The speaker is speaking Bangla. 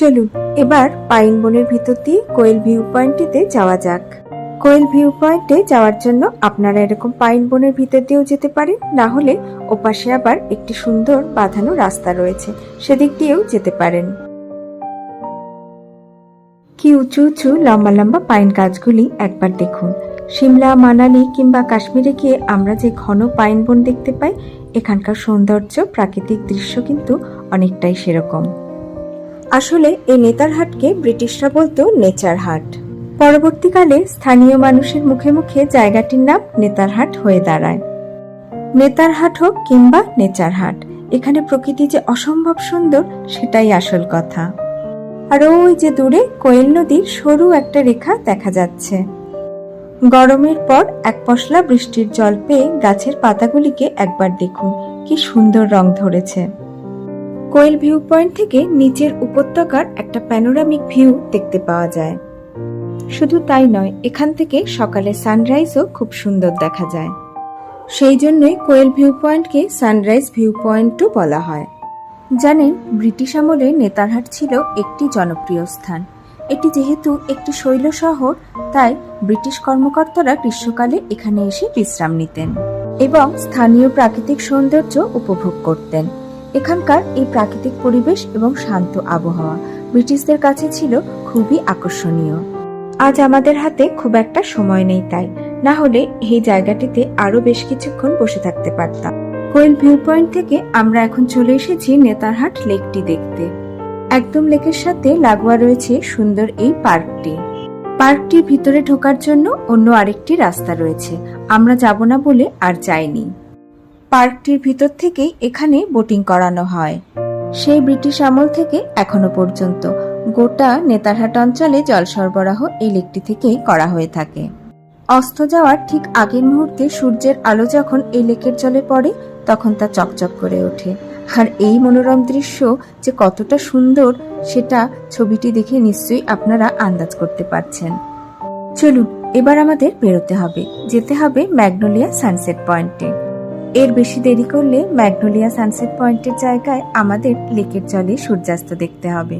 চলুন, এবার পাইন বনের ভিতর দিয়ে কোয়েল ভিউ পয়েন্টটিতে যাওয়া যাক। কোয়েল ভিউ পয়েন্টে যাওয়ার জন্য আপনারা এরকম পাইন বনের ভিতর দিয়েও যেতে পারেন, না হলে ওপাশে আবার একটি সুন্দর বাঁধানো রাস্তা রয়েছে, সেদিক দিয়েও যেতে পারেন। কি উঁচু উঁচু লম্বা লম্বা পাইন গাছগুলি একবার দেখুন। সিমলা মানালি কিংবা কাশ্মীরে গিয়ে আমরা যে ঘন পাইন বন দেখতে পাই, এখানকার সৌন্দর্য, প্রাকৃতিক দৃশ্য কিন্তু অনেকটাই সেরকম। আসলে এই নেতারহাটকে ব্রিটিশরা বলতো নেচার হাট। পরবর্তীকালে স্থানীয় মানুষের মুখে মুখে জায়গাটির নাম নেতারহাট হয়ে দাঁড়ায়। নেতারহাট হোক কিংবা নেচারহাট এখানে প্রকৃতি যে অসম্ভব সুন্দর, সেটাই আসল কথা। আর ওই যে দূরে কোয়েল নদীর সরু একটা রেখা দেখা যাচ্ছে। গরমের পর এক পশলা বৃষ্টির জল পেয়ে গাছের পাতাগুলিকে একবার দেখুন, কি সুন্দর রং ধরেছে। কোয়েল ভিউ পয়েন্ট থেকে নিচের উপত্যকার একটা প্যানোরামিক ভিউ দেখতে পাওয়া যায়। শুধু তাই নয়, এখান থেকে সকালে সানরাইজও খুব সুন্দর দেখা যায়। সেই জন্যই কোয়েল ভিউ পয়েন্টকে সানরাইজ ভিউ পয়েন্টও বলা হয়। জানেন, ব্রিটিশ আমলে নেতারহাট ছিল একটি জনপ্রিয় স্থান। এটি যেহেতু একটি শৈল শহর, তাই ব্রিটিশ কর্মকর্তারা গ্রীষ্মকালে এখানে এসে বিশ্রাম নিতেন এবং স্থানীয় প্রাকৃতিক সৌন্দর্য উপভোগ করতেন। এখানকার এই প্রাকৃতিক পরিবেশ এবং শান্ত আবহাওয়া ব্রিটিশদের কাছে ছিল খুবই আকর্ষণীয়। আজ আমাদের হাতে খুব একটা সময় নেই তাই। না হলে এই জায়গাটিতে আরও বেশ কিছুক্ষণ বসে থাকতে পারতাম। কোয়েল ভিউ পয়েন্ট থেকে আমরা এখন চলে এসেছি নেতারহাট লেকটি দেখতে। একদম লেকের সাথে লাগোয়া রয়েছে সুন্দর এই পার্কটি। পার্কটির ভিতরে ঢোকার জন্য অন্য আরেকটি রাস্তা রয়েছে। আমরা যাব না বলে আর যাইনি। পার্কটির ভিতর থেকেই এখানে বোটিং করানো হয়। সেই ব্রিটিশ আমল থেকে এখনও পর্যন্ত গোটা নেতারহাট অঞ্চলে জল সরবরাহ এই লেকটি থেকেই করা হয়ে থাকে। অস্ত যাওয়ার ঠিক আগের মুহূর্তে সূর্যের আলো যখন এই লেকের জলে পড়ে, তখন তা চকচক করে ওঠে। আর এই মনোরম দৃশ্য যে কতটা সুন্দর, সেটা ছবিটি দেখে নিশ্চয়ই আপনারা আন্দাজ করতে পারছেন। চলুন, এবার আমাদের বেরোতে হবে। যেতে হবে ম্যাগনোলিয়া সানসেট পয়েন্টে। এর বেশি দেরি করলে ম্যাগনোলিয়া সানসেট পয়েন্টের জায়গায় আমাদের লেকের জলে সূর্যাস্ত দেখতে হবে।